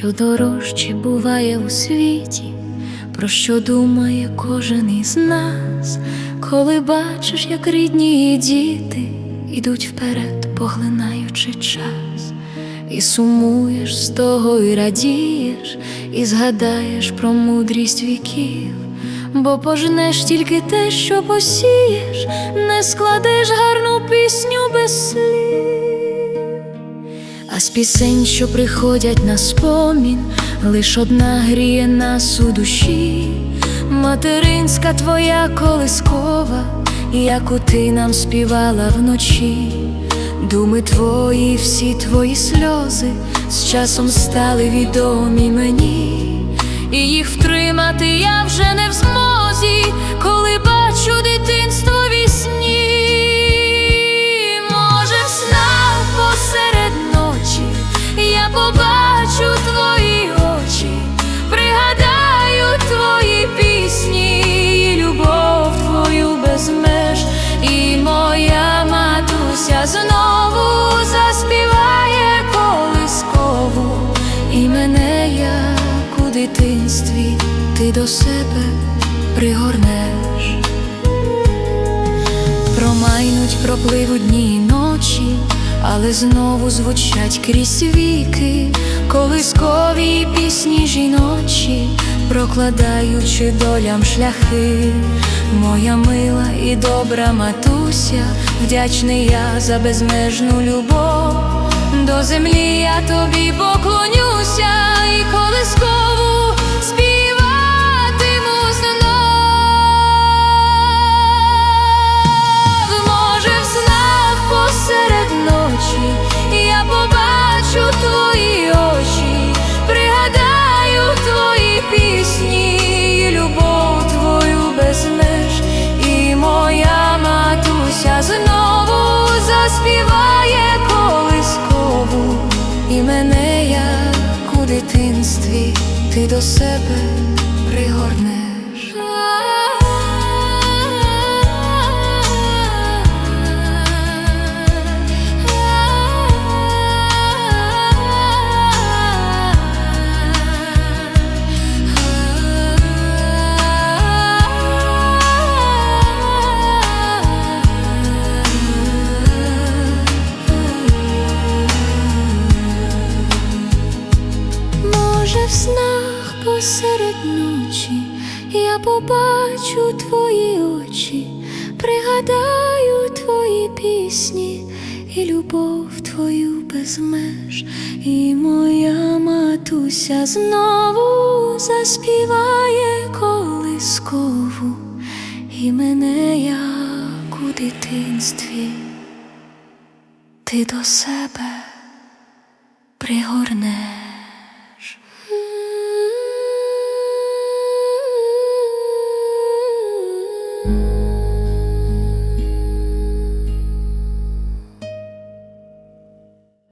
що дорожче буває у світі, про що думає кожен із нас, коли бачиш, як рідні діти ідуть вперед, поглинаючи час, і сумуєш з того, і радієш, і згадаєш про мудрість віків. Бо пожнеш тільки те, що посієш, не складеш гарну пісню без слів. З пісень, що приходять на спомін, лиш одна гріє нас у душі, материнська твоя колискова, яку ти нам співала вночі. Думи твої, всі твої сльози з часом стали відомі мені, як у дитинстві, ти до себе пригорнеш. Промайнуть, пропливуть дні й ночі, але знову звучать крізь віки, колискові пісні жіночі, прокладаючи долям шляхи. Моя мила і добра матуся, вдячний я за безмежну любов. До землі я тобі поклонюся дитинстві, ти до себе пригорнеш. Може, в снах посеред ночі я побачу твої очі, пригадаю твої пісні і любов твою без меж, і моя матуся знову заспіває колискову, і мене, як у дитинстві, ти до себе пригорнеш.